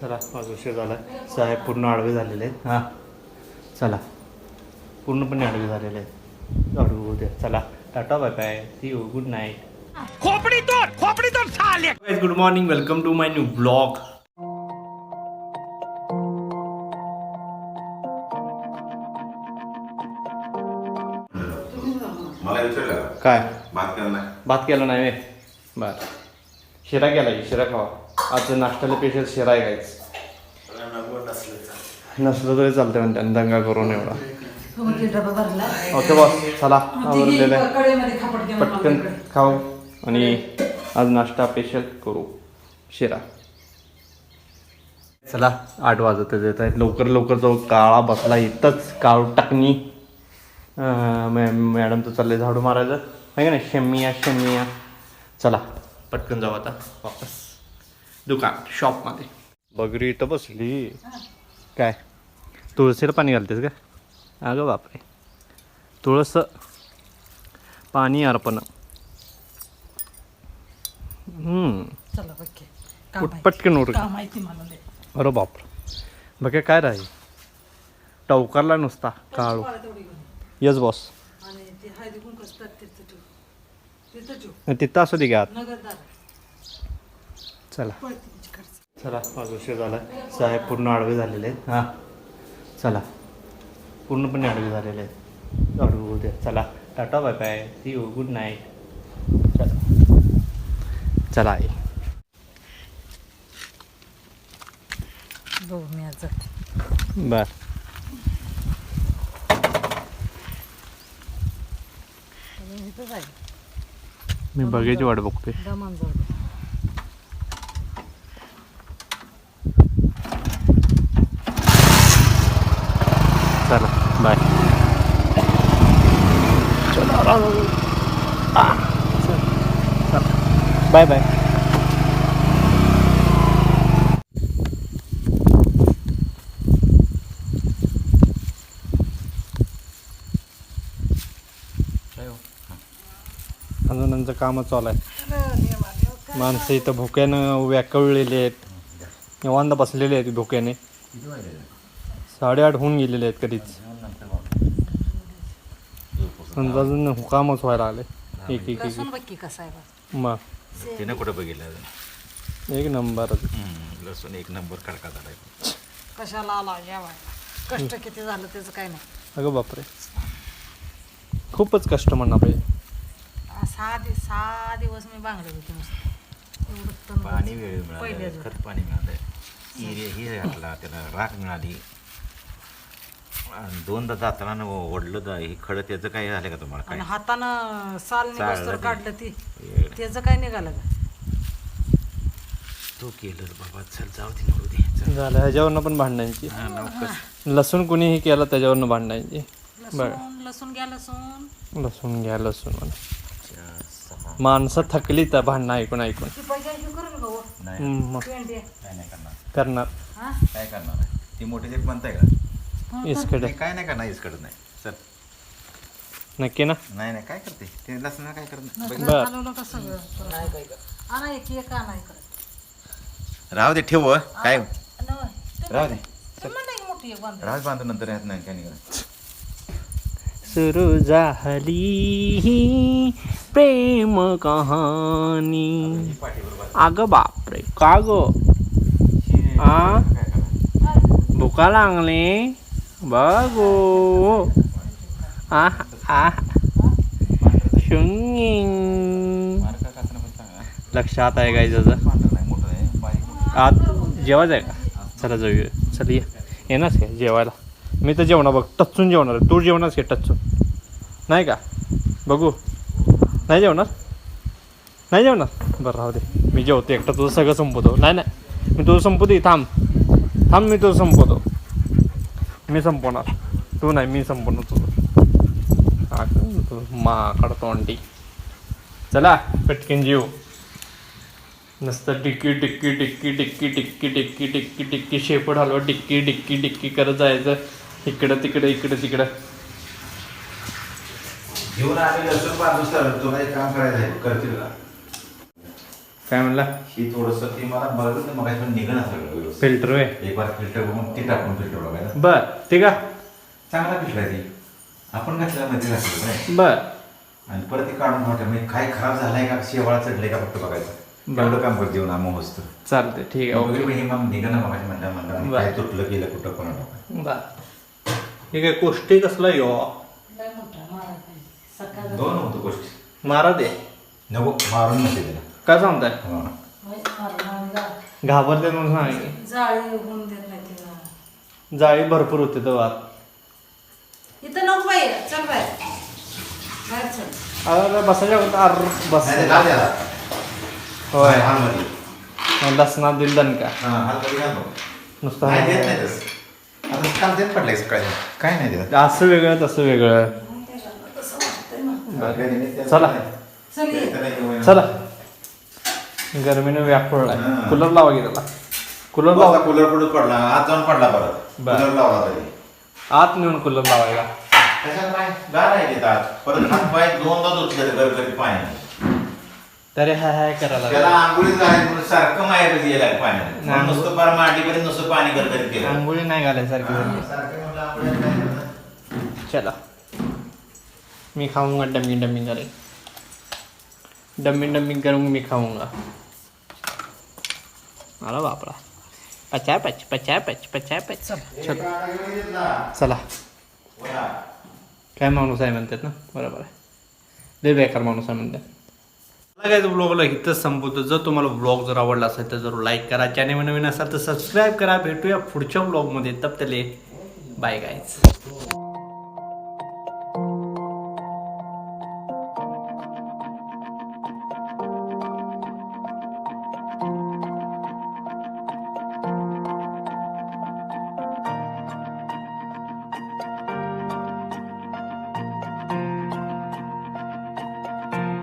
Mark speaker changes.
Speaker 1: चला माझा उशीर झाला साहेब पूर्ण आडवे झालेले आहेत. हां. चला. पूर्णपणे आडवे झालेले आहेत. चला. Tata bye bye see you good night Khopadi तोड खोपडी तोड good morning welcome to my new blog
Speaker 2: मला विचारलं का?
Speaker 1: काय?
Speaker 2: भात केला नाही.
Speaker 1: भात केला नाही वे बर. शिरा केला शिरा खावा. आज नाश्त्याला पेशल शिरा आहे काहीच नसलं तरी चालतं म्हणते आणि दंगा करून एवढा. ओके बॉस चला आहे. पटकन खाऊ आणि आज नाश्ता पेशल करू. शिरा. चला आठ वाजत येत आहेत. लवकर लवकर जो काळा बसला इथंच. काळू टाकणी. मॅडम मॅ मॅडमचं चाललंय झाडू मारायचं. आहे का नाही? शम्मिया शम्मिया चला पटकन जाऊ आता. वापस. दुकान शॉपमध्ये बगरी इथं बसली. काय? तुळशीला पाणी घालतेस का? अगं बापरे. तुळस पाणी अर्पण. पटकन उठ. अरे बापर. बघ काय राही टवकारला नुसता काळू. यस बॉस
Speaker 3: तिथं
Speaker 1: असू दे घ्या चला. चला माझा उशीर झाला साहेब पूर्ण आडवे झालेले आहेत. हां. चला. पूर्णपणे आडवे झालेले आहेत. द्या चला. Tata bye bye. See you good night चला. चला आई.
Speaker 3: बघू मी आज जाते.
Speaker 1: बर. मी बघायची वाट बघतोय
Speaker 3: दमान जाऊ दे.
Speaker 1: चला बाय. चला बाय बाय. अजून यांचं कामं चालू आहे माणसं इथं भुक्यानं व्याकळलेली आहेत. निवांत बसलेले आहेत भुक्याने. साडेआठ होऊन गेलेले आहेत कधीच. अजून हुकामच व्हायला आले. एक एक एक. मग
Speaker 2: तिने कुठं बघितलं
Speaker 1: एक नंबर
Speaker 2: लसूण एक नंबर खडका झालाय.
Speaker 3: कशाला आला जेवायला कष्ट किती झालं त्याचं काय नाही.
Speaker 1: अगं बापरे. खूपच कष्ट म्हणा पाहिजे
Speaker 3: सहा दिवस सहा दिवस मी बांगडे होते
Speaker 2: पाणी. वेळ मिळालं. खत पाणी मिळालं इरे ही घातला त्याला राख मिळाली. आणि दोनदा जाताना ओढलं जा हे खडं त्याचं काय झालं का तुम्हाला? काय?
Speaker 3: हातानं साल निघोस्तर
Speaker 2: चाललं ते.
Speaker 3: काढलं ती. त्याचं काय निघालं का
Speaker 2: तो केलं बाबा. चल जाऊ दे निघू दे. चल.
Speaker 1: झालं ह्याच्यावरनं पण भांडायची
Speaker 2: हा.
Speaker 1: लसूण कुणीही केलं त्याच्यावरनं भांडायची बरं
Speaker 3: लसूण लसूण घ्या लसूण.
Speaker 1: लसूण घ्या लसूण म्हणा. माणसं थकली तर भांडणं ऐकून ऐकून.
Speaker 3: ती पैसे करू ना भाऊ
Speaker 2: नाही.
Speaker 1: हम्म, मग.
Speaker 3: पेंडी
Speaker 2: काय नाही करणार.
Speaker 1: करणार.
Speaker 3: हा?
Speaker 2: काय करणार? आहे? ती मोठी म्हणताय का?
Speaker 1: इसकडे.
Speaker 2: नाही, काय नाही करणार इसकडं नाही. चल.
Speaker 1: नक्की ना?
Speaker 2: नाही नाही काय करते? ते लसण काय करणार? बघ.
Speaker 1: बर.
Speaker 3: हलवलं का सगळं. आणा एक एक आणा इकडे.
Speaker 2: राहू दे ठेव हं. काय. राहू दे.
Speaker 3: मोठी एक बांधा.
Speaker 2: राहू दे बांधून नंतर येत नाही काय निघाल
Speaker 1: सुरू झाली प्रेम कहाणी. अगं बापरे का ग? आ? भुका लागले. बघू Ah, आ शुंगिंग लक्षात आहे काय त्याचं आत जेवायचं आहे का चला जाऊया चल ये येणारच काय जेवायला मी तर जेवणार बघ टचून जेवणार तू जेवणारच घे टचून नाही का बघू नाही जेवणार नाही जेवणार बरं राहू दे मी जेवतो एकटा तुझं सगळं संपवतो नाही नाही मी तुझं संपवतो थांब थांब मी तुझं संपवतो मी संपवणार. तू नाही मी संपवणार तुझं. हा काढतो तू माकड तोंडी. चला पटकन जीव नसतं टिक्की टिक्की टिक्की टिक्की टिक्की टिक्की टिक्की टिक्की शेपूट हलवा टिक्की टिक्की टिक्की करत जायचं. इकडं तिकडं इकडं तिकडं.
Speaker 2: घेऊन आम्ही लसूण बांधूस सर तुला एक काम करायचं आहे करतील
Speaker 1: काय म्हणला?
Speaker 2: ही थोडस ती मला बघत मग निघणं सगळं व्यवस्थित.
Speaker 1: फिल्टर वे
Speaker 2: एक बार फिल्टर बघून ती टाकून फिल्टर बघायला.
Speaker 1: बर ठीक आहे
Speaker 2: चांगला फिल्टर आहे ती. आपण घातल्यामध्ये घातलं नाही.
Speaker 1: बर.
Speaker 2: आणि परत ते काढून ठेवलं म्हणजे काय खराब झालाय का? शेवाळा चढलाय का फक्त बघायचं?
Speaker 1: बरं.
Speaker 2: एवढं काम करते जेवण आम्ही होस्त
Speaker 1: चालते ठीक आहे ओके.
Speaker 2: हे मग निघणं मग म्हणलं म्हणलं
Speaker 1: बरं.
Speaker 2: काय तुटलं गेलं कुठं कोणा
Speaker 1: बर. हे काय कोष्टी कसला यो?
Speaker 3: लय मोठा मारा पाहिजे सकाळ
Speaker 2: दोन होतो गोष्टी
Speaker 1: मारा दे.
Speaker 2: नको मारून नसे त्याला.
Speaker 1: काय सांगताय?
Speaker 2: हा.
Speaker 1: घाबरते म्हणून सांगितले.
Speaker 3: जाळी होऊन देत नाही तिला.
Speaker 1: जाळी भरपूर होते तो
Speaker 3: इथं नको बाहेर चल बाहेर बाहेर चल.
Speaker 1: अरे बसायच्या होता अर बस.
Speaker 2: नाही, घाल त्याला.
Speaker 1: होय.
Speaker 2: हालमध्ये.
Speaker 1: दिल दणका
Speaker 2: हा, हालमध्ये घाल बघ.
Speaker 1: नुसतं
Speaker 2: नाही देत नाही तसं. आता काल देत पडलंय सकाळी. काय नाही देत.
Speaker 1: असं वेगळं तसं वेगळं. चला.
Speaker 3: चल.
Speaker 1: चला. गरमीनं
Speaker 2: हा.
Speaker 1: कूलर लावा की त्याला? कूलर लावा.
Speaker 2: कूलर पडून पडला. आज जाऊन पडला परत. कूलर लावला तरी.
Speaker 1: आत नेऊन कूलर लावायला.
Speaker 2: त्याच्यात काय गार आहे तिथं आज परत हात पाय दोनदा धुतले गरगरीत पाण्याने
Speaker 1: तरी हाय हाय करायला
Speaker 2: त्याला. आंघोळी जायला म्हणून सारखं माहेर गेलाय पाण्याने
Speaker 1: नाही.
Speaker 2: म्हणून नुसतं पार मांडीपर्यंत नुसतं पाणी गरगरीत गेलं
Speaker 1: आंघोळी नाही घालायसारखी झाली
Speaker 2: सारखं?
Speaker 1: चला. मी खाऊंगा डम्मी डम्मी करे डम्मी डम्मी करूंगा मी खाऊंगा. अरे बापरा. पचा पच पचा पच पचा पच. चल. चला. काय माणूस आहे म्हणतात ना? बरोबर आहे. लय बेकार माणूस आहे म्हणतात. काय ब्लॉगला इथंच संपवतो. जर तुम्हाला ब्लॉग जर आवडला असेल तर जरूर लाईक करा. चॅनल नवीन असाल तर सबस्क्राईब करा. भेटूया पुढच्या ब्लॉगमध्ये तब तले बाय गायच